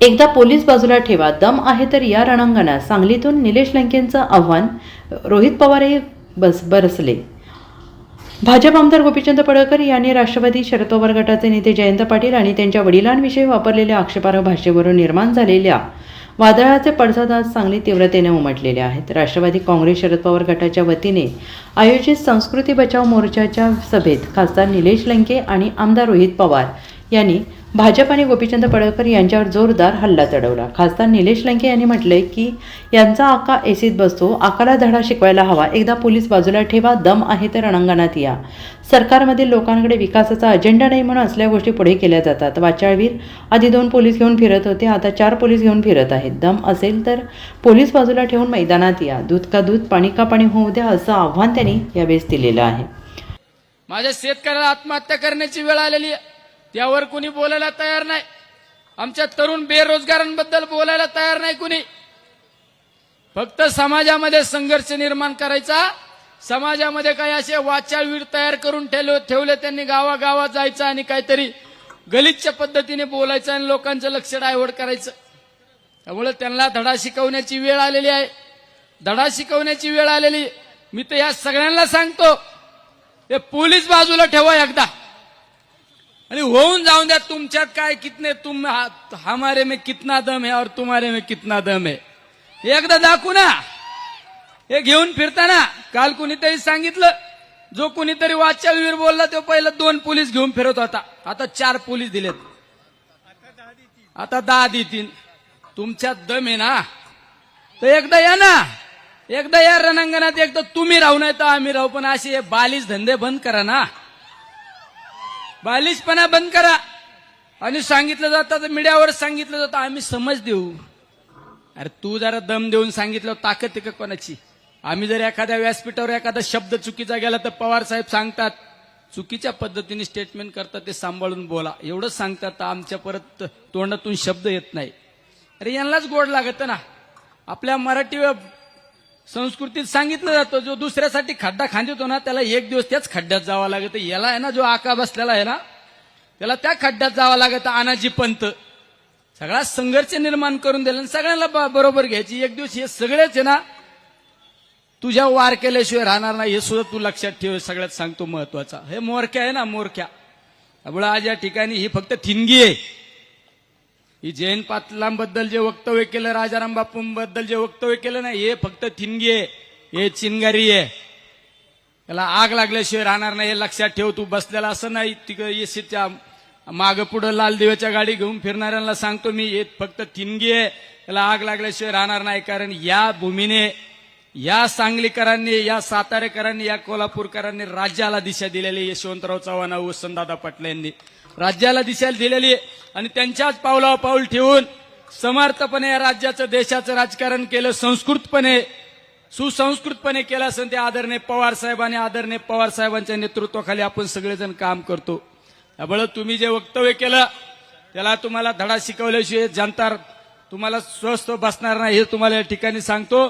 एकदा पोलीस बाजूला ठेवा दम आहे तर या रणांगणात. सांगलीतून निलेश लंकेंचं आव्हान रोहित पवारही बस बरसले. भाजप आमदार गोपीचंद पडळकर यांनी राष्ट्रवादी शरद पवार गटाचे नेते जयंत पाटील आणि त्यांच्या वडिलांविषयी वापरलेल्या आक्षेपार्ह भाषेवरून निर्माण झालेल्या वादळाचे पडसाद आज सांगली तीव्रतेने उमटलेले आहेत. राष्ट्रवादी काँग्रेस शरद पवार गटाच्या वतीने आयोजित संस्कृती बचाव मोर्चाच्या सभेत खासदार निलेश लंके आणि आमदार रोहित पवार यांनी भाजप आणि गोपीचंद पडळकर यांच्यावर जोरदार हल्ला चढवला. खासदार निलेश लंके यांनी म्हटलंय की यांचा आका एसीत बसतो. आकाला धडा शिकवायला हवा. एकदा पोलीस बाजूला ठेवा. दम आहे तर रणांगणात या. सरकारमधील लोकांकडे विकासाचा अजेंडा नाही म्हणून असल्या गोष्टी पुढे केल्या जातात. वाचाळवीर आधी दोन पोलीस घेऊन फिरत होते. आता चार पोलीस घेऊन फिरत आहेत. दम असेल तर पोलीस बाजूला ठेवून मैदानात या. दूध का दूध पाणी का पाणी होऊ द्या असं आव्हान त्यांनी यावेळेस दिलेलं आहे. माझ्या शेतकऱ्याला आत्महत्या करण्याची वेळ आलेली आहे. त्यावर कुणी बोलायला तयार नाही. आमच्या तरुण बेरोजगारांबद्दल बोलायला तयार नाही कुणी. फक्त समाजामध्ये संघर्ष निर्माण करायचा. समाजामध्ये काही असे वाचाळवीर तयार करून ठेवले ठेवले त्यांनी गावागावात जायचं आणि काहीतरी गलिच्छ पद्धतीने बोलायचं आणि लोकांचं लक्ष डायव्हर्ट करायचं. त्यामुळे त्यांना धडा शिकवण्याची वेळ आलेली आहे. धडा शिकवण्याची वेळ आलेली. आहे. मी तर या सगळ्यांना सांगतो ते पोलीस बाजूला ठेवा एकदा. आणि होऊन जाऊन द्या तुमच्यात काय कितने तुम हा- हमारे में कितना दम है और तुम्हारे में कितना दम है. एकदा दाखवू ना. हे घेऊन फिरताना काल कुणीतरी सांगितलं जो कुणीतरी वाचावीर बोलला तो पहिला दोन पोलीस घेऊन फिरत होता. आता चार पोलीस दिलेत. आता दहा देतील. तुमच्यात दम आहे ना. तर एकदा या ना. एकदा या रणांगणात एकदा तुम्ही राहू नाही तर आम्ही राहू. पण असे हे बालिश धंदे बंद करा ना. बालिशपणा बंद करा. आणि सांगितलं जातं तर मीडियावर सांगितलं जातं आम्ही समज देऊ. अरे तू जरा दम देऊन सांगितलं ताकद आहे का कोणाची? आम्ही जर एखाद्या व्यासपीठावर एखादा शब्द चुकीचा गेला तर पवार साहेब सांगतात चुकीच्या पद्धतीने स्टेटमेंट करतात ते सांभाळून बोला. एवढंच सांगतात तर आमच्या परत तोंडातून शब्द येत नाही. अरे यांनाच गोड लागत ना. आपल्या मराठी संस्कृतीत सांगितलं जातं जो दुसऱ्यासाठी खड्डा खांदितो ना त्याला एक दिवस त्याच खड्ड्यात जावं लागतं. याला आहे ना जो आका बसलेला आहे ना त्याला त्या खड्ड्यात जावं लागतं अनाजी पंत. सगळा संघर्ष निर्माण करून दिला आणि सगळ्यांना बरोबर घ्यायची. एक दिवस हे सगळेच आहे ना तुझ्या वार केल्याशिवाय राहणार नाही हे सुद्धा तू लक्षात ठेव सगळ्यात सांगतो महत्त्वाचा. हे मोरक्या आहे ना मोरक्या. त्यामुळे आज या ठिकाणी ही फक्त थिंगी आहे. ही जैन पाटलांबद्दल जे वक्तव्य केलं राजाराम बापूंबद्दल जे वक्तव्य केलं ना हे फक्त थिनगी आहे हे चिनगारी आहे. त्याला आग लागल्याशिवाय राहणार नाही हे लक्षात ठेव तू बसलेला असं नाही तिकडे येशीच्या माग पुढं लाल दिव्याच्या गाडी घेऊन फिरणाऱ्यांना सांगतो मी हे फक्त थिनगी आहे त्याला आग लागल्याशिवाय राहणार नाही कारण या भूमीने या सांगलीकरांनी या सातारेकरांनी या कोल्हापूरकरांनी राज्याला दिशा दिलेली आहे. यशवंतराव चव्हाण वसंतदादा पाटले यांनी राज्याला दिशा दिलेली आहे. आणि त्यांच्याच पावलावर पाऊल ठेवून समर्थपणे या राज्याचं देशाचं राजकारण केलं संस्कृतपणे सुसंस्कृतपणे केलं असं ते आदरणीय पवार साहेबांनी आदरणीय पवार साहेबांच्या नेतृत्वाखाली आपण सगळेजण काम करतो त्यामुळे तुम्ही जे वक्तव्य केलं त्याला तुम्हाला धडा शिकवल्याशिवाय जनता तुम्हाला स्वस्थ बसणार नाही हे तुम्हाला या ठिकाणी सांगतो